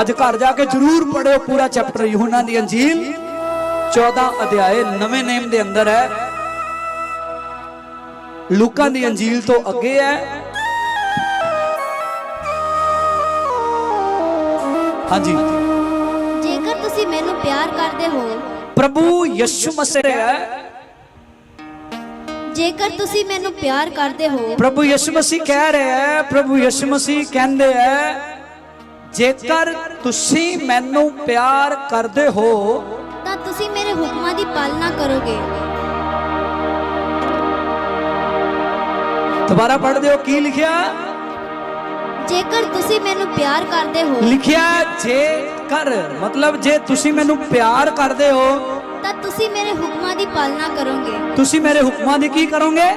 ਅੱਜ ਘਰ ਜਾ ਕੇ ਜਰੂਰ ਪੜਿਓ ਪੂਰਾ ਚੈਪਟਰ ਯਹੋਨਾ ਦੀ ਅੰਜੀਲ। 14 ਅਧਿਆਏ ਨਵੇਂ ਨੇਮ ਦੇ ਅੰਦਰ ਹੈ। ਲੂਕਾ ਦੀ ਅੰਜੀਲ ਤੋਂ ਅੱਗੇ ਹੈ। ਹਾਂਜੀ। ਜੇਕਰ ਤੁਸੀਂ ਮੈਨੂੰ ਪਿਆਰ ਕਰਦੇ ਹੋ। ਪ੍ਰਭੂ ਯਿਸੂ ਮਸੀਹ ਹੈ। ਜੇਕਰ ਤੁਸੀਂ ਮੈਨੂੰ ਪਿਆਰ ਕਰਦੇ ਹੋ। ਪ੍ਰਭੂ ਯਿਸੂ ਮਸੀਹ ਕਹਿ ਰਿਹਾ ਹੈ ਪ੍ਰਭੂ ਯਿਸੂ ਮਸੀਹ ਕਹਿੰਦੇ ਹੈ। ਜੇਕਰ ਤੁਸੀਂ ਮੈਨੂੰ ਪਿਆਰ ਕਰਦੇ ਹੋ ਤਾਂ ਤੁਸੀਂ ਮੇਰੇ ਹੁਕਮਾਂ ਦੀ ਪਾਲਣਾ ਕਰੋਗੇ। ਦੁਬਾਰਾ ਪੜ੍ਹ ਦਿਓ ਕੀ ਲਿਖਿਆ? ਜੇਕਰ ਤੁਸੀਂ ਮੈਨੂੰ ਪਿਆਰ ਕਰਦੇ ਹੋ ਲਿਖਿਆ ਜੇਕਰ ਮਤਲਬ ਜੇ ਤੁਸੀਂ ਮੈਨੂੰ ਪਿਆਰ ਕਰਦੇ ਹੋ ਤਾਂ ਤੁਸੀਂ ਮੇਰੇ ਹੁਕਮਾਂ ਦੀ ਪਾਲਣਾ ਕਰੋਗੇ। ਤੁਸੀਂ ਮੇਰੇ ਹੁਕਮਾਂ ਦੀ ਕੀ ਕਰੋਗੇ?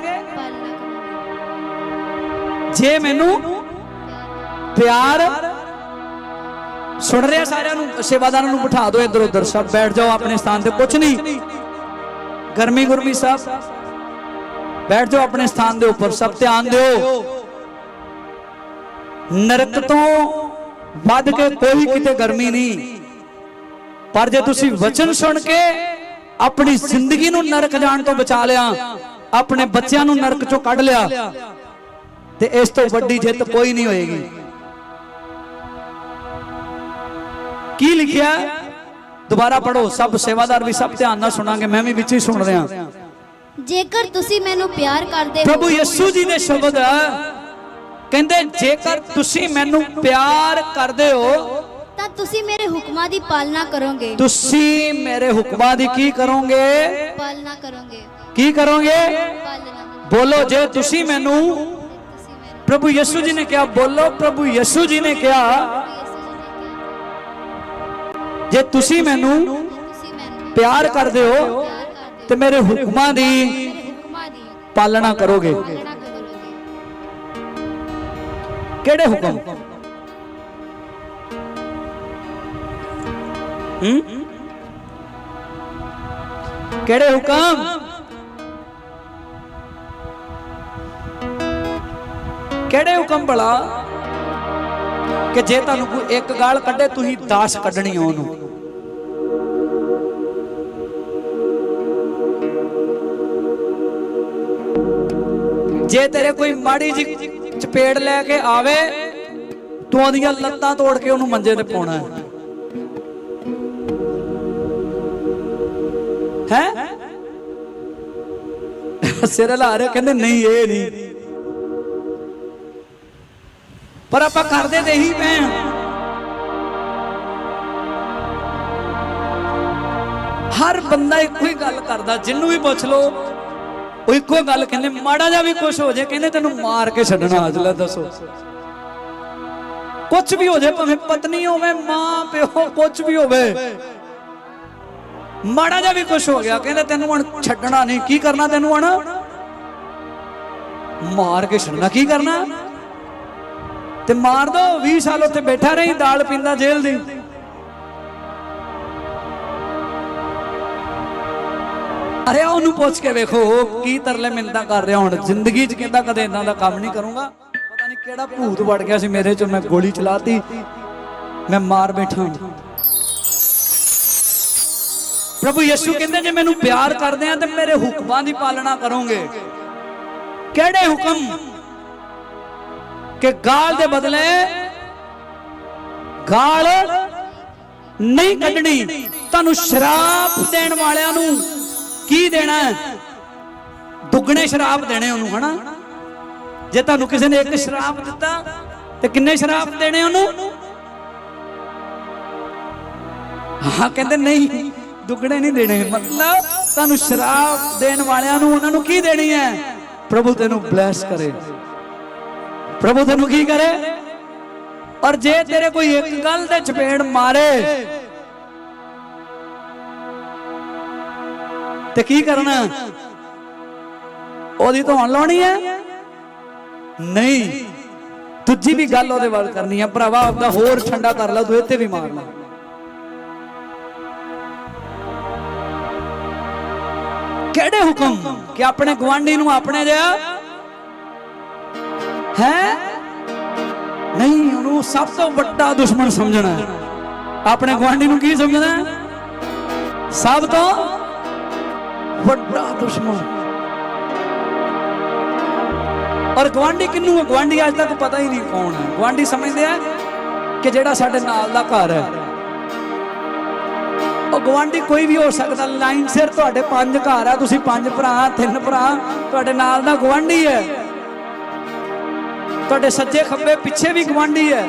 ਜੇ ਮੈਨੂੰ ਪਿਆਰ ਸੁਣ ਰਿਹਾ ਸਾਰਿਆਂ ਨੂੰ, ਸੇਵਾਦਾਰਾਂ ਨੂੰ ਬਿਠਾ ਦਿਓ ਇੱਧਰ ਉੱਧਰ, ਸਭ ਬੈਠ ਜਾਓ ਆਪਣੇ ਸਥਾਨ ਤੇ ਕੁਝ ਨਹੀਂ। ਗਰਮੀ ਗੁਰਮੀ ਸਭ। ਬੈਠ ਜਾਓ ਆਪਣੇ ਸਥਾਨ ਦੇ ਉੱਪਰ, ਸਭ ਧਿਆਨ ਦਿਓ। ਨਰਕ ਤੋਂ ਵੱਧ ਕੇ ਕੋਈ ਕਿਤੇ ਗਰਮੀ ਨਹੀਂ। ਪਰ ਜੇ ਤੁਸੀਂ ਵਚਨ ਸੁਣ ਕੇ ਆਪਣੀ ਜ਼ਿੰਦਗੀ ਨੂੰ ਨਰਕ ਜਾਣ ਤੋਂ ਬਚਾ ਲਿਆ, ਆਪਣੇ ਬੱਚਿਆਂ ਨੂੰ ਨਰਕ ਚੋਂ ਕੱਢ ਲਿਆ, ਤੇ ਇਸ ਤੋਂ ਵੱਡੀ ਜਿੱਤ ਕੋਈ ਨਹੀਂ ਹੋਏਗੀ। ਕੀ ਲਿਖਿਆ? ਦੁਬਾਰਾ ਪੜੋ ਸਭ ਸੇਵਾਦਾਰ ਵੀ ਸਭ ਧਿਆਨ ਨਾਲ ਸੁਣਾਂਗੇ ਮੈਂ ਵੀ ਵਿੱਚ ਹੀ ਸੁਣ ਰਿਹਾ। ਜੇਕਰ ਤੁਸੀਂ ਮੈਨੂੰ ਪਿਆਰ ਕਰਦੇ ਹੋ ਪ੍ਰਭੂ ਯਿਸੂ ਜੀ ਦੇ ਸ਼ਬਦ ਕਹਿੰਦੇ ਜੇਕਰ ਤੁਸੀਂ ਮੈਨੂੰ ਪਿਆਰ ਕਰਦੇ ਹੋ ਤਾਂ ਤੁਸੀਂ ਮੇਰੇ ਹੁਕਮਾਂ ਦੀ ਪਾਲਣਾ ਕਰੋਗੇ। ਤੁਸੀਂ ਮੇਰੇ ਹੁਕਮਾਂ ਦੀ ਕੀ ਕਰੋਗੇ? ਪਾਲਣਾ ਕਰੋਗੇ। ਕੀ ਕਰੋਗੇ? ਬੋਲੋ ਜੇ ਤੁਸੀਂ ਮੈਨੂੰ ਪ੍ਰਭੂ ਯਿਸੂ ਜੀ ਨੇ ਕਿਹਾ ਬੋਲੋ ਪ੍ਰਭੂ ਯਿਸੂ ਜੀ ਨੇ ਕਿਹਾ ਜੇ ਤੁਸੀਂ ਮੈਨੂੰ ਪਿਆਰ ਕਰਦੇ ਹੋ ਤੇ ਮੇਰੇ ਹੁਕਮਾਂ ਦੀ ਪਾਲਣਾ ਕਰੋਗੇ। ਕਿਹੜੇ ਹੁਕਮ? ਹੂੰ? ਕਿਹੜੇ ਹੁਕਮ? ਕਿਹੜੇ ਹੁਕਮ ਭਲਾ? ਕਿ ਜੇ ਤੁਹਾਨੂੰ ਕੋਈ ਇੱਕ ਗਾਲ ਕੱਢੇ ਤੁਸੀਂ 10 ਕੱਢਣੀ ਉਹਨੂੰ। ਜੇ ਤੇਰੇ ਕੋਈ ਮਾੜੀ ਜੀ ਚਪੇੜ ਲੈ ਕੇ ਆਵੇ, ਤੂੰ ਉਹਦੀਆਂ ਲੱਤਾਂ ਤੋੜ ਕੇ ਉਹਨੂੰ ਮੰਜੇ ਤੇ ਪਾਉਣਾ ਹੈ। ਹੈ? ਸਿਰ ਹਿਲਾ ਰਹੇ ਕਹਿੰਦੇ ਨਹੀਂ, ਇਹ ਨਹੀਂ। ਪਰ ਆਪਾਂ ਕਰਦੇ ਤੇ ਹੀ ਪਏ ਹਰ ਬੰਦਾ ਇੱਕੋ ਹੀ ਗੱਲ ਕਰਦਾ ਜਿੰਨੂੰ ਵੀ ਪੁੱਛ ਲੋ ਉਹ ਇੱਕੋ ਗੱਲ ਕਹਿੰਦੇ, ਮਾੜਾ ਜਿਹਾ ਵੀ ਕੁਝ ਹੋ ਜਾਏ ਕਹਿੰਦੇ ਤੈਨੂੰ ਮਾਰ ਕੇ ਛੱਡਣਾ ਅੱਜ ਲੈ ਦੱਸੋ। ਕੁਝ ਵੀ ਹੋ ਜਾਏ ਭਾਵੇਂ ਪਤਨੀ ਹੋਵੇ, ਮਾਂ, ਪਿਓ ਕੁਝ ਵੀ ਹੋਵੇ। ਮਾੜਾ ਜਿਹਾ ਵੀ ਕੁਝ ਹੋ ਗਿਆ, ਕਹਿੰਦੇ ਤੈਨੂੰ ਹੁਣ ਛੱਡਣਾ ਨਹੀਂ, ਕੀ ਕਰਨਾ ਤੈਨੂੰ ਹੁਣ? ਮਾਰ ਕੇ ਛੱਡਣਾ, ਕੀ ਕਰਨਾ? ਤੇ ਮਾਰ ਦੋ 20 ਸਾਲ ਉੱਥੇ ਬੈਠਾ ਰਹੀ, ਦਾਲ ਪੀਂਦਾ ਜੇਲ੍ਹ ਦੀ। ਅਰੇ ਉਹਨੂੰ ਪੁੱਛ ਕੇ ਵੇਖੋ, ਉਹ ਕੀ ਤਰਲੇ ਮਿੰਤਾ ਕਰ ਰਿਹਾ ਹੁਣ? ਜ਼ਿੰਦਗੀ 'ਚ ਕਹਿੰਦਾ ਕਦੇ ਇਦਾਂ ਦਾ ਕੰਮ ਨਹੀਂ ਕਰੂੰਗਾ। ਪਤਾ ਨਹੀਂ ਕਿਹੜਾ ਭੂਤ ਵੜ ਗਿਆ ਸੀ ਮੇਰੇ 'ਚ, ਮੈਂ ਗੋਲੀ ਚਲਾਤੀ। ਮੈਂ ਮਾਰ ਬੈਠਾ ਪ੍ਰਭੂ ਯਿਸੂ ਕਹਿੰਦੇ, ਜੇ ਮੈਨੂੰ ਪਿਆਰ ਕਰਦੇ ਆ, ਤੇ ਮੇਰੇ ਹੁਕਮਾਂ ਦੀ ਪਾਲਣਾ ਕਰੋਗੇ। ਕਿਹੜੇ ਹੁਕਮ? ਕਿ ਗਾਲ ਦੇ ਬਦਲੇ ਗਾਲ ਨਹੀਂ ਕੱਢਣੀ, ਤੁਹਾਨੂੰ ਸ਼ਰਾਪ ਦੇਣ ਵਾਲਿਆਂ ਨੂੰ ਕੀ ਦੇਣਾ ਦੁੱਗਣੇ ਸ਼ਰਾਪ ਦੇਣੇ ਉਹਨੂੰ, ਹਨਾ? ਜੇ ਤੁਹਾਨੂੰ ਕਿਸੇ ਨੇ ਇੱਕ ਸ਼ਰਾਪ ਦਿੱਤਾ, ਤੇ ਕਿੰਨੇ ਸ਼ਰਾਪ ਦੇਣੇ ਉਹਨੂੰ? ਹਾਂ, ਕਹਿੰਦੇ ਨਹੀਂ, ਦੁੱਗਣੇ ਨਹੀਂ ਦੇਣੇ। ਮਤਲਬ ਤੁਹਾਨੂੰ ਸ਼ਰਾਪ ਦੇਣ ਵਾਲਿਆਂ ਨੂੰ ਉਹਨਾਂ ਨੂੰ ਕੀ ਦੇਣੀ ਹੈ? ਪ੍ਰਭੂ ਤੈਨੂੰ ਬਲੈਸ ਕਰੇ। ਪ੍ਰਭੂ ਤੈਨੂੰ ਕੀ ਕਰੇ? ਔਰ ਜੇ ਤੇਰੇ ਕੋਈ ਇੱਕ ਗੱਲ ਤੇ ਚਪੇੜ ਮਾਰੇ ਤੇ ਕੀ ਕਰਨਾ? ਉਹਦੀ ਧੌਣ ਲਾਉਣੀ ਹੈ। ਨਹੀਂ, ਦੂਜੀ ਵੀ ਗੱਲ ਉਹਦੇ ਵੱਲ ਕਰਨੀ ਹੈ। ਭਰਾਵਾ, ਆਪਦਾ ਹੋਰ ਛੰਡਾ ਕਰ ਲਾ, ਤੂੰ ਇੱਥੇ ਵੀ ਮਾਰ ਲਾ। ਕਿਹੜੇ ਹੁਕਮ? ਕਿ ਆਪਣੇ ਗਵਾਂਢੀ ਨੂੰ ਆਪਣੇ ਜਿਹਾ ਹੈ? ਨਹੀਂ, ਉਹਨੂੰ ਸਭ ਤੋਂ ਵੱਡਾ ਦੁਸ਼ਮਣ ਸਮਝਣਾ ਆਪਣੇ ਗਵਾਂਢੀ ਨੂੰ ਕੀ ਸਮਝਣਾ ਸਭ ਤੋਂ ਵੱਡਾ ਦੁਸ਼ਮਣ। ਔਰ ਗਵਾਂਢੀ ਕਿੰਨੂੰ ਹੈ ਗਵਾਂਢੀ ਅੱਜ ਤੱਕ ਪਤਾ ਹੀ ਨਹੀਂ ਕੌਣ ਹੈ ਗਵਾਂਢੀ ਸਮਝਦੇ ਆ ਕਿ ਜਿਹੜਾ ਸਾਡੇ ਨਾਲ ਦਾ ਘਰ ਹੈ ਉਹ ਗਵਾਂਢੀ ਕੋਈ ਵੀ ਹੋ ਸਕਦਾ, ਲਾਈਨ ਸਿਰ ਤੁਹਾਡੇ ਪੰਜ ਘਰ ਆ, ਤੁਸੀਂ ਪੰਜ ਭਰਾ, ਤਿੰਨ ਭਰਾ, ਤੁਹਾਡੇ ਨਾਲ ਦਾ ਗਵਾਂਢੀ ਹੈ ਤੁਹਾਡੇ ਸੱਜੇ ਖੱਬੇ ਪਿੱਛੇ ਵੀ ਗਵਾਂਢੀ ਹੈ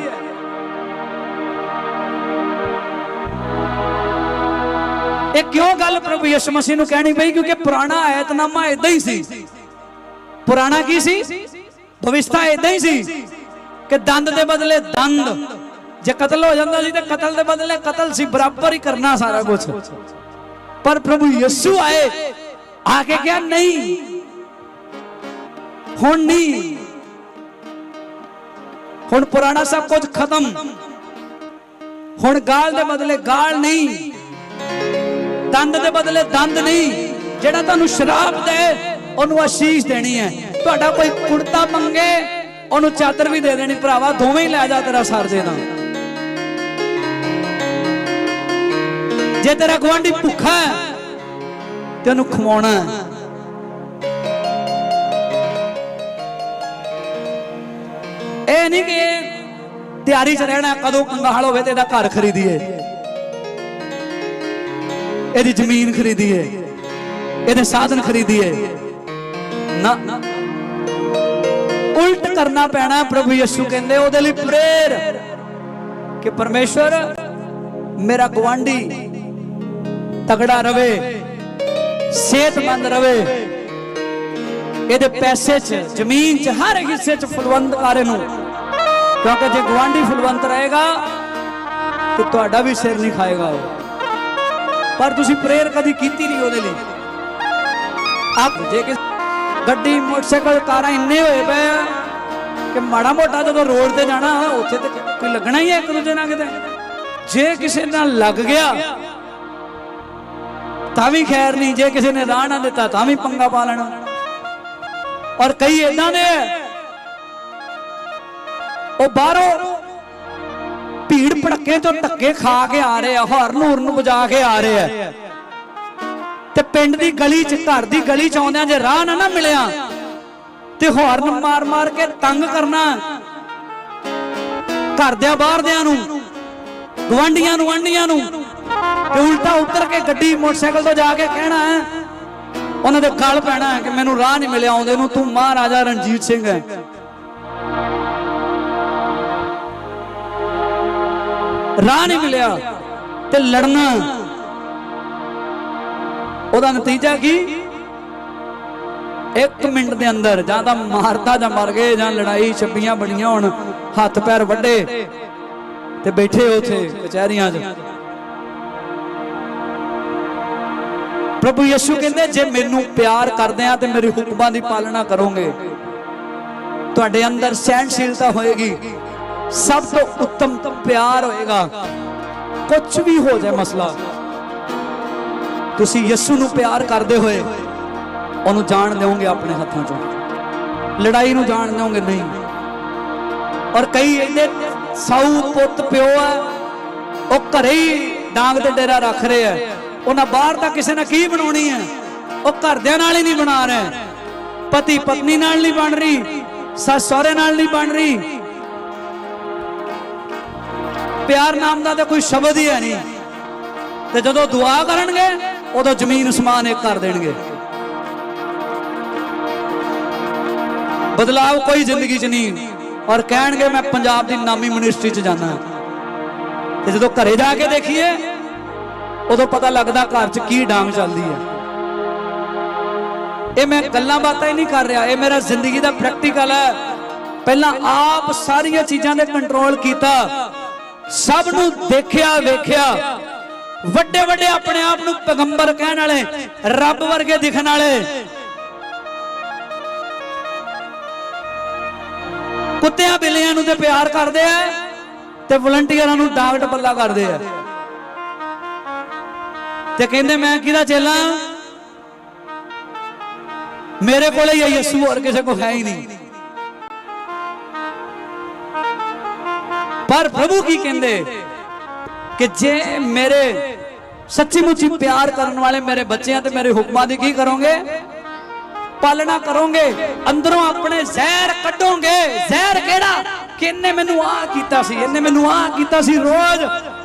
ਇਹ ਕਿਉਂ ਗੱਲ ਪ੍ਰਭੂ ਯਿਸੂ ਮਸੀਹ ਨੂੰ ਕਹਿਣੀ ਪਈ? ਕਿਉਂਕਿ ਪੁਰਾਣਾ ਆਇਤਨਾਮਾ ਇਦਾਂ ਹੀ ਸੀ। ਪੁਰਾਣਾ ਕੀ ਸੀ? ਭਵਿਸ਼ਤਾ ਇਦਾਂ ਹੀ ਸੀ ਕਿ ਦੰਦ ਦੇ ਬਦਲੇ ਦੰਦ। ਜੇ ਕਤਲ ਹੋ ਜਾਂਦਾ ਸੀ ਤੇ ਕਤਲ ਦੇ ਬਦਲੇ ਕਤਲ ਸੀ, ਬਰਾਬਰ ਹੀ ਕਰਨਾ ਸਾਰਾ ਕੁਝ ਪਰ ਪ੍ਰਭੂ ਯਿਸੂ ਆਏ, ਆ ਕੇ ਕਿਹਾ, ਨਹੀਂ, ਹੁਣ ਨਹੀਂ। ਹੁਣ ਪੁਰਾਣਾ ਸਭ ਕੁਝ ਖਤਮ। ਹੁਣ ਗਾਲ ਦੇ ਬਦਲੇ ਗਾਲ ਨਹੀਂ। ਦੰਦ ਦੇ ਬਦਲੇ ਦੰਦ ਨਹੀਂ। ਜਿਹੜਾ ਤੁਹਾਨੂੰ ਸ਼ਰਾਬ ਦੇ, ਉਹਨੂੰ ਆਸ਼ੀਸ਼ ਦੇਣੀ ਹੈ। ਤੁਹਾਡਾ ਕੋਈ ਕੁੜਤਾ ਮੰਗੇ, ਉਹਨੂੰ ਚਾਦਰ ਵੀ ਦੇ ਦੇਣੀ, ਭਰਾਵਾ, ਦੋਵੇਂ ਹੀ ਲੈ ਜਾ ਤੇਰਾ ਸਰ ਜੇ ਦਾ। ਜੇ ਤੇਰਾ ਗਵਾਂਢੀ ਭੁੱਖਾ ਹੈ, ਤੇ ਉਹਨੂੰ ਖਵਾਉਣਾ ਇਹ ਨਹੀਂ ਕਿ ਤਿਆਰੀ 'ਚ ਰਹਿਣਾ ਕਦੋਂ ਕੰਗਾਲ ਹੋਵੇ ਤੇ ਇਹਦਾ ਘਰ ਖਰੀਦੀਏ। ਇਹਦੀ ਜ਼ਮੀਨ ਖਰੀਦੀਏ, ਇਹਦੇ ਸਾਧਨ ਖਰੀਦੀਏ। ਨਾ। ਉਲਟ ਕਰਨਾ ਪੈਣਾ ਪ੍ਰਭੂ ਯਿਸੂ ਕਹਿੰਦੇ, ਉਹਦੇ ਲਈ ਪ੍ਰੇਰ ਕਿ ਪਰਮੇਸ਼ਵਰ, ਮੇਰਾ ਗਵਾਂਢੀ ਤਗੜਾ ਰਵੇ, ਸਿਹਤਮੰਦ ਰਵੇ। ਇਹਦੇ ਪੈਸੇ 'ਚ, ਜ਼ਮੀਨ 'ਚ, ਹਰ ਹਿੱਸੇ 'ਚ ਫਲਵੰਤ ਕਰੇ ਨੂੰ। ਕਿਉਂਕਿ ਜੇ ਗਵਾਂਢੀ ਫਲਵੰਤ ਰਹੇਗਾ, ਤੇ ਤੁਹਾਡਾ ਵੀ ਸਿਰ ਨਹੀਂ ਖਾਏਗਾ ਉਹ। ਪਰ ਤੁਸੀਂ ਪ੍ਰੇਅਰ ਕਦੀ ਕੀਤੀ ਨਹੀਂ ਉਹਦੇ ਲਈ। ਆਪ ਜੇ ਕਿ ਗੱਡੀ ਮੋਟਰਸਾਈਕਲ ਕਾਰਾਂ ਇੰਨੇ ਹੋਏ ਪਏ ਆ ਕਿ ਮਾੜਾ ਮੋਟਾ ਜਦੋਂ ਰੋਡ ਤੇ ਜਾਣਾ ਉੱਥੇ ਤੇ ਕੋਈ ਲੱਗਣਾ ਹੀ ਹੈ ਇੱਕ ਦੂਜੇ ਨਾਲ ਕਿਤੇ? ਜੇ ਕਿਸੇ ਨਾਲ ਲੱਗ ਗਿਆ ਤਾਂ ਵੀ ਖੈਰ ਨਹੀਂ। ਜੇ ਕਿਸੇ ਨੇ ਰਾਹ ਨਾ ਦਿੱਤਾ ਤਾਂ ਵੀ ਪੰਗਾ ਪਾ ਲੈਣਾ। ਔਰ ਕਈ ਇਦਾਂ ਦੇ ਆ, ਉਹ ਬਾਹਰੋਂ ਭੀੜ ਭੜੱਕੇ ਤੋਂ ਧੱਕੇ ਖਾ ਕੇ ਆ ਰਹੇ ਆ ਹਰਨ ਹੁਰਨ ਵਜਾ ਕੇ ਆ ਰਹੇ ਆ। ਤੇ ਪਿੰਡ ਦੀ ਗਲੀ ਚ, ਘਰ ਦੀ ਗਲੀ ਚ ਆਉਂਦਿਆਂ ਜੇ ਰਾਹ ਨਾ ਨਾ ਮਿਲਿਆ, ਤੇ ਹਾਰਨ ਮਾਰ ਮਾਰ ਕੇ ਤੰਗ ਕਰਨਾ। ਘਰਦਿਆਂ ਬਾਹਰਦਿਆਂ ਨੂੰ ਗਵਾਂਡੀਆਂ ਨੂੰ ਆਂਡੀਆਂ ਨੂੰ, ਤੇ ਉਲਟਾ ਉਤਰ ਕੇ ਗੱਡੀ ਮੋਟਰਸਾਈਕਲ ਤੋਂ ਜਾ ਕੇ ਕਹਿਣਾ ਹੈ, ਉਹਨਾਂ ਦੇ ਗਲ ਪੈਣਾ ਹੈ ਕਿ ਮੈਨੂੰ ਰਾਹ ਨਹੀਂ ਮਿਲਿਆ, ਆਉਂਦੇ ਨੂੰ ਤੂੰ ਮਹਾਰਾਜਾ ਰਣਜੀਤ ਸਿੰਘ ਹੈ। ਰਾਹ ਨਹੀਂ ਮਿਲਿਆ ਤੇ ਲੜਨਾ ਉਹਦਾ ਨਤੀਜਾ ਕੀ? ਇੱਕ ਮਿੰਟ ਦੇ ਅੰਦਰ ਜਾਂ ਤਾਂ ਮਾਰਤਾ ਜਾਂ ਮਰ ਗਏ ਜਾਂ ਲੜਾਈ ਛੱਬੀਆਂ ਬਣੀਆਂ ਹੁਣ, ਹੱਥ ਪੈਰ ਵੱਡੇ ਤੇ ਬੈਠੇ ਉਥੇ ਕਚਹਿਰੀਆਂ 'ਚ। ਪ੍ਰਭੂ ਯਿਸੂ ਕਹਿੰਦੇ, ਜੇ ਮੈਨੂੰ ਪਿਆਰ ਕਰਦੇ ਆ ਤੇ ਮੇਰੇ ਹੁਕਮਾਂ ਦੀ ਪਾਲਣਾ ਕਰੋਗੇ, ਤੁਹਾਡੇ ਅੰਦਰ ਸਹਿਣਸ਼ੀਲਤਾ ਹੋਏਗੀ। ਸਭ ਤੋਂ ਉੱਤਮ ਪਿਆਰ ਹੋਏਗਾ। ਕੁਝ ਵੀ ਹੋ ਜਾਏ ਮਸਲਾ, ਤੁਸੀਂ ਯਿਸੂ ਨੂੰ ਪਿਆਰ ਕਰਦੇ ਹੋਏ ਉਹਨੂੰ ਜਾਣ ਦਿਓਗੇ ਆਪਣੇ ਹੱਥਾਂ ਚੋਂ। ਲੜਾਈ ਨੂੰ ਜਾਣ ਦਿਓਗੇ, ਨਹੀਂ। ਔਰ ਕਈ ਇਹਦੇ ਸਾਊ ਪੁੱਤ ਪਿਓ ਆ ਉਹ ਘਰੇ ਹੀ ਡਾਂਗ ਤੇ ਡੇਰਾ ਰੱਖ ਰਹੇ ਆ ਉਹਨਾਂ ਬਾਹਰ ਤਾਂ ਕਿਸੇ ਨਾਲ ਕੀ ਬਣਾਉਣੀ ਹੈ? ਉਹ ਘਰਦਿਆਂ ਨਾਲ ਹੀ ਨਹੀਂ ਬਣਾ ਰਹੇ। ਪਤੀ ਪਤਨੀ ਨਾਲ ਨਹੀਂ ਬਣ ਰਹੀ ਸੱਸ ਸਹੁਰੇ ਨਾਲ ਨਹੀਂ ਬਣ ਰਹੀ। ਪਿਆਰ ਨਾਮ ਦਾ ਤਾਂ ਕੋਈ ਸ਼ਬਦ ਹੀ ਹੈ ਨਹੀਂ। ਤੇ ਜਦੋਂ ਦੁਆ ਕਰਨਗੇ, ਉਦੋਂ ਜ਼ਮੀਨ ਅਸਮਾਨ ਇੱਕ ਕਰ ਦੇਣਗੇ। ਬਦਲਾਵ ਕੋਈ ਜ਼ਿੰਦਗੀ 'ਚ ਨਹੀਂ। ਔਰ ਕਹਿਣਗੇ, ਮੈਂ ਪੰਜਾਬ ਦੀ ਨਾਮੀ ਮਿਨਿਸਟਰੀ 'ਚ ਜਾਣਾ ਤੇ ਜਦੋਂ ਘਰੇ ਜਾ ਕੇ ਦੇਖੀਏ, ਉਦੋਂ ਪਤਾ ਲੱਗਦਾ ਘਰ 'ਚ ਕੀ ਡਾਂਗ ਚੱਲਦੀ ਹੈ। ਇਹ ਮੈਂ ਗੱਲਾਂ ਬਾਤਾਂ ਹੀ ਨਹੀਂ ਕਰ ਰਿਹਾ। ਇਹ ਮੇਰਾ ਜ਼ਿੰਦਗੀ ਦਾ ਪ੍ਰੈਕਟੀਕਲ ਹੈ। ਪਹਿਲਾਂ ਆਪ ਸਾਰੀਆਂ ਚੀਜ਼ਾਂ ਦੇ ਕੰਟਰੋਲ ਕੀਤਾ। ਸਭ ਨੂੰ ਦੇਖਿਆ, ਵੇਖਿਆ। ਵੱਡੇ ਵੱਡੇ ਆਪਣੇ ਆਪ ਨੂੰ ਪੈਗੰਬਰ ਕਹਿਣ ਵਾਲੇ, ਰੱਬ ਵਰਗੇ ਦਿਖਣ ਵਾਲੇ। ਕੁੱਤਿਆਂ ਬਿੱਲਿਆਂ ਨੂੰ ਤੇ ਪਿਆਰ ਕਰਦੇ ਆ ਤੇ ਵਲੰਟੀਅਰਾਂ ਨੂੰ ਡਾਂਗ ਟਪੱਲਾ ਕਰਦੇ ਆ। ਤੇ ਕਹਿੰਦੇ, ਮੈਂ ਕਿਹਦਾ ਚੇਲਾ? ਮੇਰੇ ਕੋਲੇ ਹੀ ਹੈ ਯਿਸੂ ਹੋਰ ਕਿਸੇ ਕੋ ਹੈ ਹੀ ਨਹੀਂ। ਪਰ ਪ੍ਰਭੂ ਕੀ ਕਹਿੰਦੇ? ਕਿ ਜੇ ਮੇਰੇ ਸੱਚੀ ਮੁੱਚੀ ਪਿਆਰ ਕਰਨ ਵਾਲੇ ਮੇਰੇ ਬੱਚਿਆਂ ਤੇ ਮੇਰੇ ਹੁਕਮਾਂ ਦੀ ਕੀ ਕਰੋਗੇ? ਪਾਲਣਾ ਕਰੋਗੇ। ਅੰਦਰੋਂ ਆਪਣੇ ਜ਼ਹਿਰ ਕੱਢੋਗੇ। ਜ਼ਹਿਰ ਕਿਹੜਾ? ਕਿ ਇਹਨੇ ਮੈਨੂੰ ਆ ਕੀਤਾ ਸੀ, ਇਹਨੇ ਮੈਨੂੰ ਆ ਕੀਤਾ ਸੀ। ਰੋਜ਼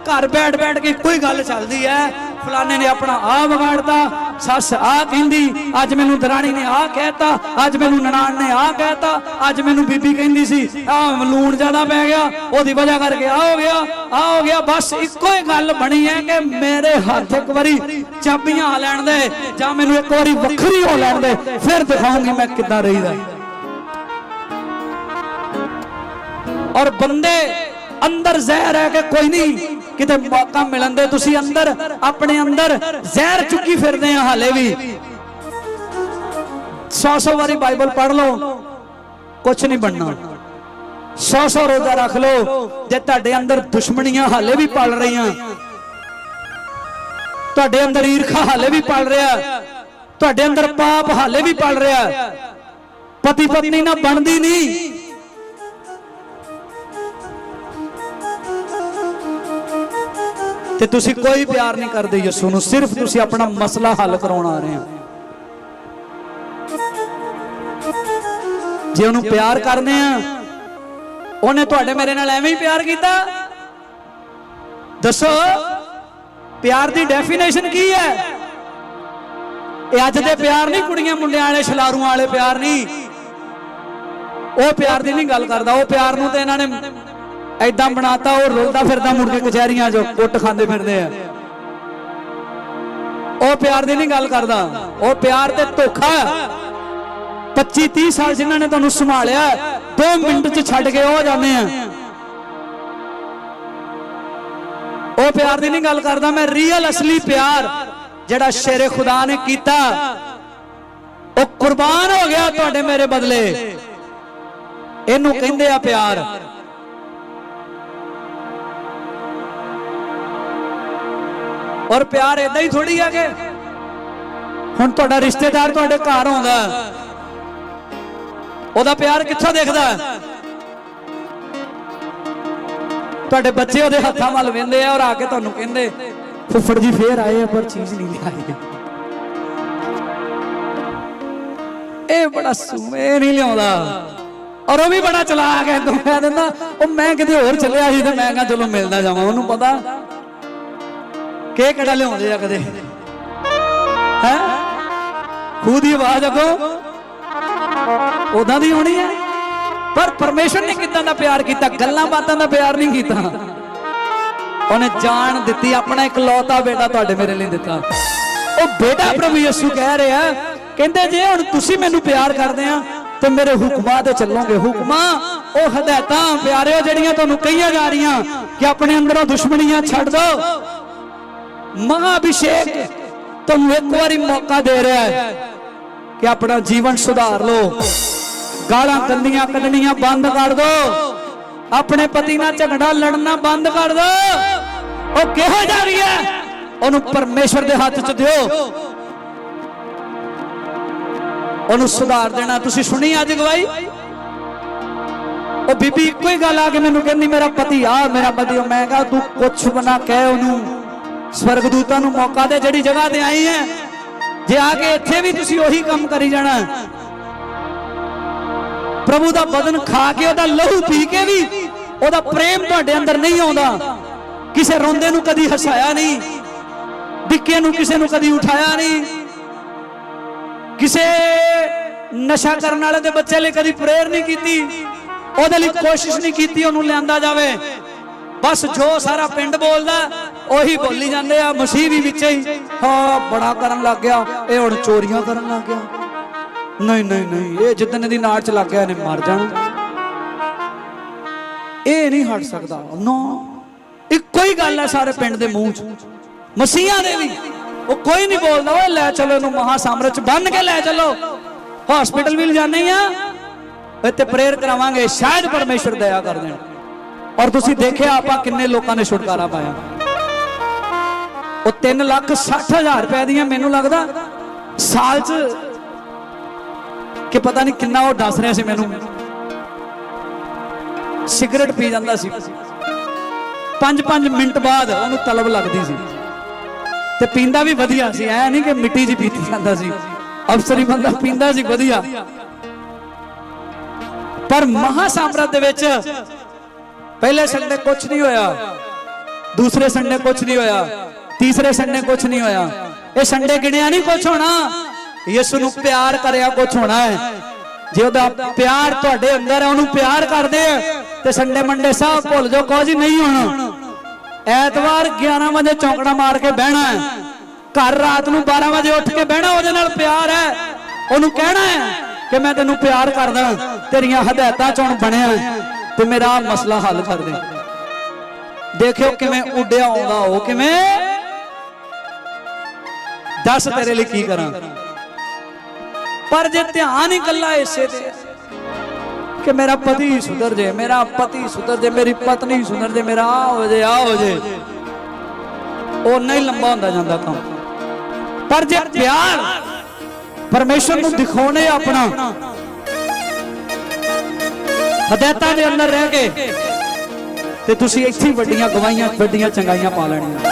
ਘਰ ਬੈਠ ਬੈਠ ਕੇ ਕੋਈ ਗੱਲ ਚੱਲਦੀ ਹੈ। ਫਲਾਣੇ ਨੇ ਆਪਣਾ ਆਹ ਵਿਗਾੜਤਾ। ਸੱਸ ਆਹ ਕਹਿੰਦੀ, ਅੱਜ ਮੈਨੂੰ ਦਰਾਣੀ ਨੇ ਆਹ ਕਹਿਤਾ, ਅੱਜ ਮੈਨੂੰ ਨਨਾਣ ਨੇ ਆਹ ਕਹਿਤਾ, ਅੱਜ ਮੈਨੂੰ ਬੀਬੀ ਕਹਿੰਦੀ ਸੀ ਆਹ ਲੂਣ ਜ਼ਿਆਦਾ ਪੈ ਗਿਆ, ਉਹਦੀ ਵਜ੍ਹਾ ਕਰਕੇ ਆ ਹੋ ਗਿਆ, ਆ ਹੋ ਗਿਆ, ਬਸ ਇੱਕੋ ਹੀ ਗੱਲ ਬਣੀ ਹੈ ਕਿ ਮੇਰੇ ਹੱਥ ਇੱਕ ਵਾਰੀ ਚਾਬੀਆਂ ਆ ਲੈਣ ਦੇ, ਜਾਂ ਮੈਨੂੰ ਇੱਕ ਵਾਰੀ ਵੱਖਰੀ ਹੋ ਲੈਣ ਦੇ, ਫਿਰ ਦਿਖਾਉਂਗੀ ਮੈਂ ਕਿੱਦਾਂ ਰਹੀਦਾ। ਔਰ ਬੰਦੇ ਅੰਦਰ ਜ਼ਹਿਰ ਹੈ ਕਿ ਕੋਈ ਨਹੀਂ ਕਿਤੇ ਮੌਕਾ ਮਿਲਣ ਦੇ ਤੁਸੀਂ ਅੰਦਰ, ਆਪਣੇ ਅੰਦਰ ਜ਼ਹਿਰ ਚੁੱਕੀ ਫਿਰਦੇ ਆ ਹਾਲੇ ਵੀ। 100-100 ਵਾਰੀ ਬਾਈਬਲ ਪੜ੍ਹ ਲਓ ਕੁਝ ਨਹੀਂ ਬਣਨਾ। 100-100 ਰੋਜ਼ਾ ਰੱਖ ਲਓ, ਜੇ ਤੁਹਾਡੇ ਅੰਦਰ ਦੁਸ਼ਮਣੀਆਂ ਹਾਲੇ ਵੀ ਪਲ ਰਹੀਆਂ। ਤੁਹਾਡੇ ਅੰਦਰ ਈਰਖਾ ਹਾਲੇ ਵੀ ਪਲ ਰਿਹਾ। ਤੁਹਾਡੇ ਅੰਦਰ ਪਾਪ ਹਾਲੇ ਵੀ ਪਲ ਰਿਹਾ। ਪਤੀ ਪਤਨੀ ਨਾਲ ਬਣਦੀ ਨਹੀਂ। ਤੇ ਤੁਸੀਂ ਕੋਈ ਪਿਆਰ ਨਹੀਂ ਕਰਦੇ ਯਿਸੂ ਨੂੰ, ਸਿਰਫ ਤੁਸੀਂ ਆਪਣਾ ਮਸਲਾ ਹੱਲ ਕਰਾਉਣ ਆ ਰਹੇ ਹੋ। ਜੇ ਉਹਨੂੰ ਪਿਆਰ ਕਰਦੇ ਆ, ਉਹਨੇ ਤੁਹਾਡੇ ਮੇਰੇ ਨਾਲ ਐਵੇਂ ਹੀ ਪਿਆਰ ਕੀਤਾ। ਦੱਸੋ, ਪਿਆਰ ਦੀ ਡੈਫੀਨੇਸ਼ਨ ਕੀ ਹੈ? ਇਹ ਅੱਜ ਦੇ ਪਿਆਰ ਨਹੀਂ, ਕੁੜੀਆਂ ਮੁੰਡਿਆਂ ਵਾਲੇ, ਛਲਾਰੂਆਂ ਵਾਲੇ ਪਿਆਰ ਨਹੀਂ। ਉਹ ਪਿਆਰ ਦੀ ਨਹੀਂ ਗੱਲ ਕਰਦਾ, ਉਹ ਪਿਆਰ ਨੂੰ ਤੇ ਇਹਨਾਂ ਨੇ ਐਦਾਂ ਬਣਾਤਾ, ਉਹ ਰੁਲਦਾ ਫਿਰਦਾ ਮੁੜ ਕੇ ਕਚਹਿਰੀਆਂ 'ਚ, ਕੁੱਟ ਖਾਂਦੇ ਫਿਰਦੇ ਆ। ਉਹ ਪਿਆਰ ਦੀ ਨਹੀਂ ਗੱਲ ਕਰਦਾ, ਉਹ ਪਿਆਰ ਤੇ ਧੋਖਾ 25 30 ਸਾਲ ਜਿਨ੍ਹਾਂ ਨੇ ਤੁਹਾਨੂੰ ਸੰਭਾਲਿਆ 2 ਮਿੰਟ 'ਚ ਛੱਡ ਕੇ ਉਹ ਜਾਂਦੇ ਆ। ਉਹ ਪਿਆਰ ਦੀ ਨਹੀਂ ਗੱਲ ਕਰਦਾ, ਮੈਂ ਰੀਅਲ ਅਸਲੀ ਪਿਆਰ ਜਿਹੜਾ ਸ਼ੇਰੇ ਖੁਦਾ ਨੇ ਕੀਤਾ, ਉਹ ਕੁਰਬਾਨ ਹੋ ਗਿਆ ਤੁਹਾਡੇ ਮੇਰੇ ਬਦਲੇ। ਇਹਨੂੰ ਕਹਿੰਦੇ ਆ ਪਿਆਰ। ਔਰ ਪਿਆਰ ਇਦਾਂ ਹੀ ਥੋੜੀ ਆ ਕਿ ਹੁਣ ਤੁਹਾਡਾ ਰਿਸ਼ਤੇਦਾਰ ਤੁਹਾਡੇ ਘਰ ਆਉਂਦਾ। ਉਹਦਾ ਪਿਆਰ ਕਿੱਥੋਂ ਦੇਖਦਾ? ਤੁਹਾਡੇ ਬੱਚੇ ਉਹਦੇ ਹੱਥਾਂ ਵੱਲ ਵੇਂਦੇ ਆ ਔਰ ਆ ਕੇ ਤੁਹਾਨੂੰ ਕਹਿੰਦੇ, ਫੁੱਫੜ ਜੀ ਫੇਰ ਆਏ ਆ, ਪਰ ਚੀਜ਼ ਨਹੀਂ ਲਿਆਈ। ਇਹ ਬੜਾ ਸੂਮੇ ਨਹੀਂ ਲਿਆਉਂਦਾ। ਔਰ ਉਹ ਵੀ ਬੜਾ ਚਲਾਕ ਹੈ, ਤੂੰ ਕਹਿ ਦਿੰਦਾ, ਉਹ ਮੈਂ ਕਿਤੇ ਹੋਰ ਚੱਲਿਆ ਸੀ ਤੇ ਮੈਂ ਕਿਹਾ ਚਲੋ ਮਿਲਦਾ ਜਾਵਾਂ, ਉਹਨੂੰ ਪਤਾ ਕਿ ਕਿਹੜਾ ਲਿਆਉਂਦੇ ਆ ਕਦੇ? ਹੈ? ਖੂਦ ਦੀ ਆਵਾਜ਼ ਅਗੋ? ਉਦਾਂ ਦੀ ਹੋਣੀ ਹੈ ਪਰ ਪਰਮੇਸ਼ਰ ਨੇ ਕਿਦਾਂ ਦਾ ਪਿਆਰ ਕੀਤਾ? ਗੱਲਾਂ ਬਾਤਾਂ ਦਾ ਪਿਆਰ ਨਹੀਂ ਕੀਤਾ। ਉਹਨੇ ਜਾਨ ਦਿੱਤੀ, ਆਪਣਾ ਇਕਲੌਤਾ ਬੇਟਾ ਤੁਹਾਡੇ ਮੇਰੇ ਲਈ ਦਿੱਤਾ। ਉਹ ਬੇਟਾ ਪ੍ਰਭੂ ਯਿਸੂ ਕਹਿ ਰਿਹਾ, ਕਹਿੰਦੇ ਜੇ ਹੁਣ ਤੁਸੀਂ ਮੈਨੂੰ ਪਿਆਰ ਕਰਦੇ ਆ, ਤੇ ਮੇਰੇ ਹੁਕਮਾਂ ਤੇ ਚੱਲੋਗੇ। ਹੁਕਮਾਂ, ਉਹ ਹਦਾਇਤਾਂ ਪਿਆਰਿਓ ਜਿਹੜੀਆਂ ਤੁਹਾਨੂੰ ਕਹੀਆਂ ਜਾ ਰਹੀਆਂ, ਕਿ ਆਪਣੇ ਅੰਦਰੋਂ ਦੁਸ਼ਮਣੀਆਂ ਛੱਡ ਦਿਓ ਮਹਾਂਭਿਸ਼ੇਕ। ਤੁਹਾਨੂੰ ਇੱਕ ਵਾਰੀ ਮੌਕਾ ਦੇ ਰਿਹਾ ਹੈ ਕਿ ਆਪਣਾ ਜੀਵਨ ਸੁਧਾਰ ਲਓ। ਗਾਲਾਂ ਗੰਦੀਆਂ ਕੱਢਣੀਆਂ ਬੰਦ ਕਰ ਦਿਓ ਆਪਣੇ ਪਤੀ ਨਾਲ ਝਗੜਾ ਲੜਨਾ ਬੰਦ ਕਰ ਦਿਓ ਉਹ ਕਿਹੋ ਜਾ ਰਹੀ ਹੈ? ਉਹਨੂੰ ਪਰਮੇਸ਼ਰ ਦੇ ਹੱਥ 'ਚ ਦਿਓ। ਉਹਨੂੰ ਸੁਧਾਰ ਦੇਣਾ। ਤੁਸੀਂ ਸੁਣੀ ਅੱਜ ਗਵਾਈ ਉਹ ਬੀਬੀ, ਇੱਕੋ ਹੀ ਗੱਲ ਆ ਕੇ ਮੈਨੂੰ ਕਹਿੰਦੀ, ਮੇਰਾ ਪਤੀ ਆ, ਮੇਰਾ ਪਤੀ ਆ। ਮੈਂ ਕਹਾ, ਤੂੰ ਕੁਛ ਬਣਾ ਕਹਿ ਉਹਨੂੰ। ਸਵਰਗਦੂਤਾਂ ਨੂੰ ਮੌਕਾ ਦੇ, ਜਿਹੜੀ ਜਗ੍ਹਾ ਤੇ ਆਈ ਹੈ। ਜੇ ਆ ਕੇ ਇੱਥੇ ਵੀ ਤੁਸੀਂ ਉਹੀ ਕੰਮ ਕਰੀ ਜਾਣਾ। ਪ੍ਰਭੂ ਦਾ ਬਦਨ ਖਾ ਕੇ, ਉਹਦਾ ਲਹੂ ਪੀ ਕੇ ਵੀ ਉਹਦਾ ਪ੍ਰੇਮ ਤੁਹਾਡੇ ਅੰਦਰ ਨਹੀਂ ਆਉਂਦਾ। ਕਿਸੇ ਰੋਂਦੇ ਨੂੰ ਕਦੀ ਹਸਾਇਆ ਨਹੀਂ। ਡਿੱਕੇ ਨੂੰ ਕਿਸੇ ਨੂੰ ਕਦੀ ਉਠਾਇਆ ਨਹੀਂ। ਕਿਸੇ ਨਸ਼ਾ ਕਰਨ ਵਾਲੇ ਦੇ ਬੱਚੇ ਲਈ ਕਦੀ ਪ੍ਰੇਅਰ ਨਹੀਂ ਕੀਤੀ। ਉਹਦੇ ਲਈ ਕੋਸ਼ਿਸ਼ ਨਹੀਂ ਕੀਤੀ ਉਹਨੂੰ ਲਿਆਂਦਾ ਜਾਵੇ। ਬਸ ਜੋ ਸਾਰਾ ਪਿੰਡ ਬੋਲਦਾ। ਉਹੀ ਬੋਲੀ ਜਾਂਦੇ ਆ, ਮਸੀਹ ਵੀ ਵਿੱਚ ਹੀ। ਹਾਂ, ਬੜਾ ਕਰਨ ਲੱਗ ਗਿਆ। ਇਹ ਹੁਣ ਚੋਰੀਆਂ ਕਰਨ ਲੱਗ ਗਿਆ। ਨਹੀਂ ਨਹੀਂ ਨਹੀਂ, ਇਹ ਜਿੱਦਣ ਦੀ ਨਾੜ ਚ ਲੱਗ ਗਿਆ, ਇਹਨੇ ਮਰ ਜਾਣਾ। ਇਹ ਨਹੀਂ ਹਟ ਸਕਦਾ। ਨੋ। ਇੱਕੋ ਹੀ ਗੱਲ ਹੈ ਸਾਰੇ ਪਿੰਡ ਦੇ ਮੂੰਹ 'ਚ। ਮਸੀਹਾਂ ਦੇ ਵੀ। ਉਹ ਕੋਈ ਨਹੀਂ ਬੋਲਦਾ, ਓਏ ਲੈ ਚਲੋ ਇਹਨੂੰ ਮਹਾ ਸਾਮਰਾਜ ਚ, ਬੰਨ ਕੇ ਲੈ ਚਲੋ। ਹਸਪੀਟਲ ਵੀ ਲਿਜਾਣੇ ਆ। ਇੱਥੇ ਪ੍ਰੇਅਰ ਕਰਾਵਾਂਗੇ, ਸ਼ਾਇਦ ਪਰਮੇਸ਼ਰ ਦਇਆ ਕਰ ਦੇਣ। ਔਰ ਤੁਸੀਂ ਦੇਖਿਆ ਆਪਾਂ ਕਿੰਨੇ ਲੋਕਾਂ ਨੇ ਛੁਟਕਾਰਾ ਪਾਇਆ। ਉਹ 3 ਲੱਖ 60 ਹਜ਼ਾਰ ਰੁਪਏ ਦੀਆਂ ਮੈਨੂੰ ਲੱਗਦਾ ਸਾਲ 'ਚ ਕਿ ਪਤਾ ਨਹੀਂ ਕਿੰਨਾ ਉਹ ਦੱਸ ਰਿਹਾ ਸੀ ਮੈਨੂੰ। ਸਿਗਰਟ ਪੀ ਜਾਂਦਾ ਸੀ। 5-5 ਮਿੰਟ ਬਾਅਦ ਉਹਨੂੰ ਤਲਬ ਲੱਗਦੀ ਸੀ। ਤੇ ਪੀਂਦਾ ਵੀ ਵਧੀਆ ਸੀ। ਐ ਨਹੀਂ ਕਿ ਮਿੱਟੀ 'ਚ ਪੀਤੀ ਜਾਂਦਾ ਸੀ। ਅਫਸਰੀ ਬੰਦਾ ਪੀਂਦਾ ਸੀ, ਵਧੀਆ। ਪਰ ਮਹਾ ਸਾਮਰਾਜ ਦੇ ਵਿੱਚ ਪਹਿਲੇ ਸੰਡੇ ਕੁਝ ਨਹੀਂ ਹੋਇਆ। ਦੂਸਰੇ ਸੰਡੇ ਕੁਝ ਨਹੀਂ ਹੋਇਆ। ਤੀਸਰੇ ਸੰਡੇ ਕੁਝ ਨਹੀਂ ਹੋਇਆ। ਇਹ ਸੰਡੇ ਗਿਣਿਆ ਨਹੀਂ ਕੁਝ ਹੋਣਾ। ਯਿਸੂ ਨੂੰ ਪਿਆਰ ਕਰਿਆ ਕੁਝ ਹੋਣਾ ਹੈ। ਜੇ ਉਹਦਾ ਪਿਆਰ ਤੁਹਾਡੇ ਅੰਦਰ ਹੈ ਉਹਨੂੰ ਪਿਆਰ ਕਰਦੇ ਆ, ਤੇ ਸੰਡੇ ਮੰਡੇ ਸਭ ਭੁੱਲ ਜਾਓ ਕੁਝ ਨਹੀਂ ਹੋਣਾ। ਐਤਵਾਰ 11 ਵਜੇ ਚੌਂਕੜਾ ਮਾਰ ਕੇ ਬਹਿਣਾ ਹੈ। ਘਰ ਰਾਤ ਨੂੰ 12 ਵਜੇ ਉੱਠ ਕੇ ਬਹਿਣਾ, ਉਹਦੇ ਨਾਲ ਪਿਆਰ ਹੈ। ਉਹਨੂੰ ਕਹਿਣਾ ਹੈ ਕਿ ਮੈਂ ਤੈਨੂੰ ਪਿਆਰ ਕਰਦਾ ਤੇਰੀਆਂ ਹਦਾਇਤਾਂ ਚੋਂ ਬਣਿਆ ਤੇ ਮੇਰਾ ਮਸਲਾ ਹੱਲ ਕਰ ਦੇ। ਦੇਖਿਓ ਕਿਵੇਂ ਉੱਡਿਆ ਆਉਂਦਾ ਉਹ, ਕਿਵੇਂ ਦੱਸ ਤੇਰੇ ਲਈ ਕੀ ਕਰਾਂ? ਪਰ ਜੇ ਧਿਆਨ ਹੀ ਕੱਲਾ ਇਸੇ ਤੇ ਕਿ ਮੇਰਾ ਪਤੀ ਸੁਧਰ ਜੇ ਮੇਰਾ ਪਤੀ ਸੁਧਰ ਜੇ ਮੇਰੀ ਪਤਨੀ ਸੁਧਰ ਜੇ ਮੇਰਾ ਆ ਹੋ ਜੇ ਆ ਹੋ ਜੇ। ਉਹ ਨਹੀਂ ਲੰਬਾ ਹੁੰਦਾ ਜਾਂਦਾ ਕੰਮ। ਪਰ ਜੇ ਪਿਆਰ ਪਰਮੇਸ਼ਰ ਨੂੰ ਦਿਖਾਉਣੇ ਆਪਣਾ। ਹਦਾਇਤਾਂ ਦੇ ਅੰਦਰ ਰਹਿ ਕੇ ਤੇ ਤੁਸੀਂ ਇੱਥੇ ਵੱਡੀਆਂ ਗਵਾਈਆਂ ਵੱਡੀਆਂ ਚੰਗਾਈਆਂ ਪਾ ਲੈਣੀਆਂ।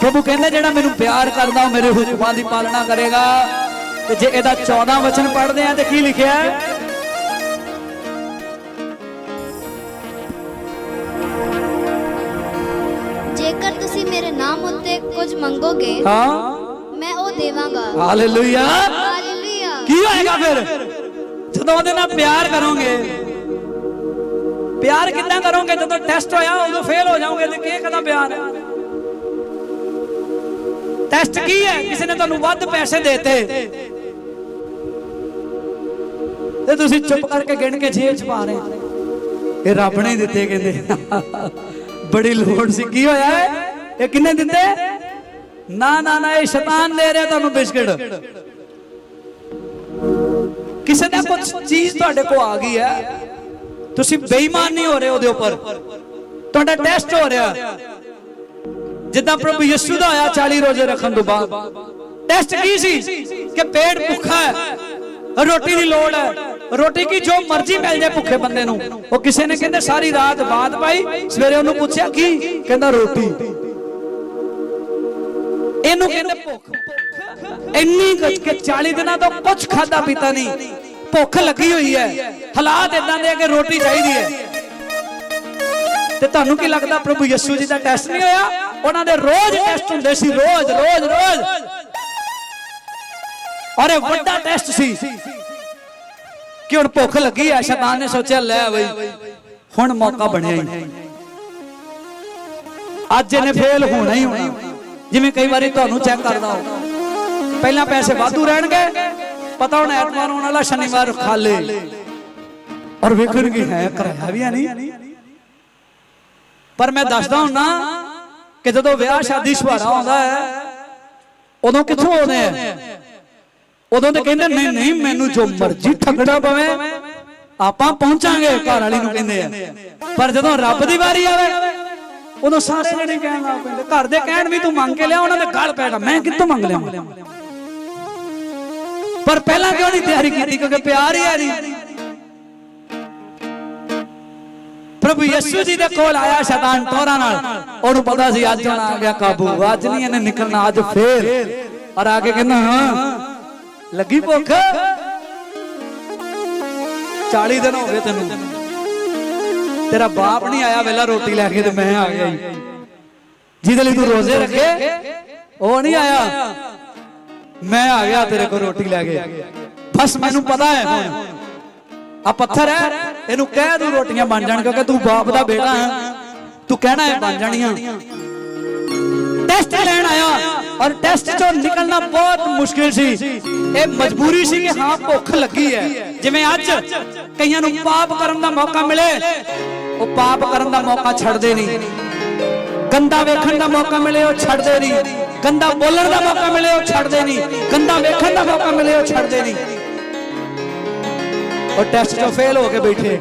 ਪ੍ਰਭੂ ਕਹਿੰਦਾ ਜਿਹੜਾ ਮੈਨੂੰ ਪਿਆਰ ਕਰਦਾ ਉਹ ਮੇਰੇ ਹੁਕਮਾਂ ਦੀ ਪਾਲਣਾ ਕਰੇਗਾ। ਤੇ ਜੇ ਇਹਦਾ 14 ਵਚਨ ਪੜ੍ਹਦੇ ਆ ਤੇ ਕੀ ਲਿਖਿਆ? ਹੈ ਜੇਕਰ ਤੁਸੀਂ ਮੇਰੇ ਨਾਮ ਉੱਤੇ ਕੁਝ ਮੰਗੋਗੇ ਹਾਂ। ਮੈਂ ਉਹ ਦੇਵਾਂਗਾ। ਹਾਲੇਲੂਇਆ। ਹਾਲੇਲੂਇਆ। ਕੀ ਹੋਏਗਾ ਫਿਰ? ਜਦੋਂ ਉਹਦੇ ਨਾਲ ਪਿਆਰ ਕਰੋਗੇ ਪਿਆਰ ਕਿੱਦਾਂ ਕਰੋਗੇ? ਜਦੋਂ ਟੈਸਟ ਹੋਇਆ ਉਦੋਂ ਫੇਲ ਹੋ ਜਾਓਗੇ ਤੇ ਕੀ ਕਦਾ ਪਿਆਰ? ਹੈ ਟੈਸਟ ਕੀ ਹੈ? ਕਿਸੇ ਨੇ ਤੁਹਾਨੂੰ ਵੱਧ ਪੈਸੇ ਦੇਤੇ। ਤੇ ਤੁਸੀਂ ਚੁੱਪ ਕਰਕੇ ਗਿਣ ਕੇ ਜੇਬ ਚ ਪਾ ਰਹੇ। ਇਹ ਰੱਬ ਨੇ ਦਿੱਤੇ ਕਹਿੰਦੇ। ਬੜੀ ਲੋੜ ਸੀ। ਕੀ ਹੋਇਆ ਇਹ ਕਿੰਨੇ ਦਿੱਤੇ? ਨਾ ਨਾ ਨਾ, ਇਹ ਸ਼ੈਤਾਨ ਦੇ ਰਿਹਾ ਤੁਹਾਨੂੰ ਬਿਸਕਟ। ਕਿਸੇ ਦਾ ਕੁਝ ਚੀਜ਼ ਤੁਹਾਡੇ ਕੋ ਆ ਗਈ ਹੈ। ਤੁਸੀਂ ਬੇਈਮਾਨ ਨਹੀਂ ਹੋ ਰਹੇ ਉਹਦੇ ਉੱਪਰ। ਤੁਹਾਡਾ ਟੈਸਟ ਹੋ ਰਿਹਾ। ਜਿੱਦਾਂ ਪ੍ਰਭੂ ਯਿਸੂ ਦਾ ਹੋਇਆ 40 ਰੋਜ਼ੇ ਰੱਖਣ ਤੋਂ ਬਾਅਦ। ਟੈਸਟ ਕੀ ਸੀ? ਕਿ ਪੇਟ ਭੁੱਖਾ ਹੈ। ਰੋਟੀ ਦੀ ਲੋੜ ਹੈ। ਰੋਟੀ ਕੀ? ਜੋ ਮਰਜ਼ੀ ਮਿਲ ਜਾਏ ਭੁੱਖੇ ਬੰਦੇ ਨੂੰ। ਉਹ ਕਿਸੇ ਨੇ ਕਹਿੰਦੇ ਸਾਰੀ ਰਾਤ ਬਾਤ ਪਾਈ। ਸਵੇਰੇ ਉਹਨੂੰ ਪੁੱਛਿਆ ਕੀ? ਕਹਿੰਦਾ ਰੋਟੀ। ਇਹਨੂੰ ਕਹਿੰਦੇ ਭੁੱਖ। ਇੰਨੀ ਗੱਜ ਕੇ 40 ਦਿਨਾਂ ਤੋਂ ਕੁਝ ਖਾਦਾ ਪੀਤਾ ਨਹੀਂ। ਭੁੱਖ ਲੱਗੀ ਹੋਈ ਹੈ। ਹਾਲਾਤ ਇਦਾਂ ਦੇ ਆ ਕਿ ਰੋਟੀ ਚਾਹੀਦੀ ਹੈ। ਤੇ ਤੁਹਾਨੂੰ ਕੀ ਲੱਗਦਾ ਪ੍ਰਭੂ ਯਿਸੂ ਜੀ ਦਾ ਟੈਸਟ ਨਹੀਂ ਹੋਇਆ? ਉਹਨਾਂ ਦੇ ਰੋਜ਼ ਟੈਸਟ ਹੁੰਦੇ ਸੀ, ਰੋਜ਼ ਰੋਜ਼ ਰੋਜ਼। ਔਰ ਇਹ ਵੱਡਾ ਟੈਸਟ ਸੀ ਕਿ ਹੁਣ ਭੁੱਖ ਲੱਗੀ ਹੈ ਸ਼ੈਤਾਨ ਨੇ ਸੋਚਿਆ, ਲੈ ਬਈ, ਹੁਣ ਮੌਕਾ ਬਣਿਆ ਹੀ ਅੱਜ ਇਹਨੇ ਫੇਲ ਹੋਣਾ ਹੀ ਹੋਣਾ। ਜਿਵੇਂ ਕਈ ਵਾਰੀ ਤੁਹਾਨੂੰ ਚੈੱਕ ਕਰਦਾ ਹੋ ਪਹਿਲਾਂ ਪੈਸੇ ਵਾਧੂ ਰਹਿਣਗੇ, ਪਤਾ ਹੁਣ ਐਤਵਾਰ ਆਉਣ ਵਾਲਾ, ਸ਼ਨੀਵਾਰ ਖਾਲੇ। ਔਰ ਵੇਖਣਗੇ, ਹੈ ਕਰਾਇਆ ਵੀ ਨਹੀਂ। ਪਰ ਮੈਂ ਦੱਸਦਾ ਹੁਣ ਨਾ ਕਿ ਜਦੋਂ ਵਿਆਹ ਸ਼ਾਦੀ ਸੁਹਾਰਾ ਆਉਂਦਾ ਹੈ ਉਦੋਂ ਕਿੱਥੋਂ ਆਉਂਦੇ ਆ ਉਦੋਂ ਤੇ ਕਹਿੰਦੇ ਨਹੀਂ ਨਹੀਂ ਮੈਨੂੰ ਜੋ ਮਰਜ਼ੀ ਠੱਗਣਾ ਪਵੇ ਆਪਾਂ ਪਹੁੰਚਾਂਗੇ ਘਰ ਵਾਲੀ ਨੂੰ ਕਹਿੰਦੇ ਆ। ਪਰ ਜਦੋਂ ਰੱਬ ਦੀ ਵਾਰੀ ਆਵੇ ਉਦੋਂ ਸਾਰੇ ਜਣੇ ਕਹਿਣ ਲੱਗ ਪੈਂਦੇ ਘਰ ਦੇ ਕਹਿਣ ਵੀ ਤੂੰ ਮੰਗ ਕੇ ਲਿਆ ਉਹਨਾਂ ਦੇ ਗਲ ਪੈਗਾ ਮੈਂ ਕਿੱਥੋਂ ਮੰਗ ਲਿਆ? ਪਰ ਪਹਿਲਾਂ ਕਿਉਂ ਨਹੀਂ ਤਿਆਰੀ ਕੀਤੀ? ਕਿਉਂਕਿ ਪਿਆਰ ਹੀ ਹੈ ਨਹੀਂ ਪ੍ਰਭੂ ਯਿਸੂ ਜੀ ਦੇ ਕੋਲ ਆਇਆ ਸ਼ੈਤਾਨ ਟੋਰਾ ਨਾਲ। ਉਹਨੂੰ ਪਤਾ ਸੀ ਅੱਜ ਹੁਣ ਆ ਗਿਆ ਕਾਬੂ। ਅੱਜ ਨਹੀਂ ਇਹਨੇ ਨਿਕਲਣਾ, ਅੱਜ ਫੇਰ। ਔਰ ਆ ਕੇ ਕਹਿੰਦਾ, ਹਾਂ। ਲੱਗੀ ਭੁੱਖ? 40 ਦਿਨ ਹੋ ਗਏ ਤੈਨੂੰ। ਤੇਰਾ ਬਾਪ ਨਹੀਂ ਆਇਆ, ਵੇਲਾ ਰੋਟੀ ਲੈ ਕੇ ਤੇ ਮੈਂ ਆ ਗਿਆ ਜਿਹਦੇ ਲਈ ਤੂੰ ਰੋਜ਼ੇ ਰੱਖੇ, ਉਹ ਨਹੀਂ ਆਇਆ। ਮੈਂ ਆ ਗਿਆ ਤੇਰੇ ਕੋਲ ਰੋਟੀ ਲੈ ਕੇ। ਬਸ ਮੈਨੂੰ ਪਤਾ ਹੈ ਹੁਣ। ਆ ਪੱਥਰ ਹੈ। ਇਹਨੂੰ ਕਹਿ ਦੂੰ ਰੋਟੀਆਂ ਬਣ ਜਾਣ ਕਿਉਂਕਿ ਤੂੰ ਬਾਪ ਦਾ ਬੇਟਾ ਹੈ। ਤੂੰ ਕਹਿਣਾ ਹੈ ਬਣ ਜਾਣੀਆਂ। ਟੈਸਟ ਲੈਣ ਆਇਆ ਔਰ ਟੈਸਟ ਚੋਂ ਨਿਕਲਣਾ ਬਹੁਤ ਮੁਸ਼ਕਿਲ ਸੀ। ਇਹ ਮਜਬੂਰੀ ਸੀ ਕਿ ਹਾਂ, ਭੁੱਖ ਲੱਗੀ ਹੈ। ਜਿਵੇਂ ਅੱਜ ਕਈਆਂ ਨੂੰ ਪਾਪ ਕਰਨ ਦਾ ਮੌਕਾ ਮਿਲੇ, ਉਹ ਪਾਪ ਕਰਨ ਦਾ ਮੌਕਾ ਛੱਡਦੇ ਨਹੀਂ। ਗੰਦਾ ਵੇਖਣ ਦਾ ਮੌਕਾ ਮਿਲੇ, ਉਹ ਛੱਡਦੇ ਨਹੀਂ। ਗੰਦਾ ਬੋਲਣ ਦਾ ਮੌਕਾ ਮਿਲੇ, ਉਹ ਛੱਡਦੇ ਨਹੀਂ। ਗੰਦਾ ਵੇਖਣ ਦਾ ਮੌਕਾ ਮਿਲੇ, ਉਹ ਛੱਡਦੇ ਨਹੀਂ। ਔਰ ਟੈਸਟ 'ਚੋਂ ਫੇਲ ਹੋ ਕੇ ਬੈਠੇ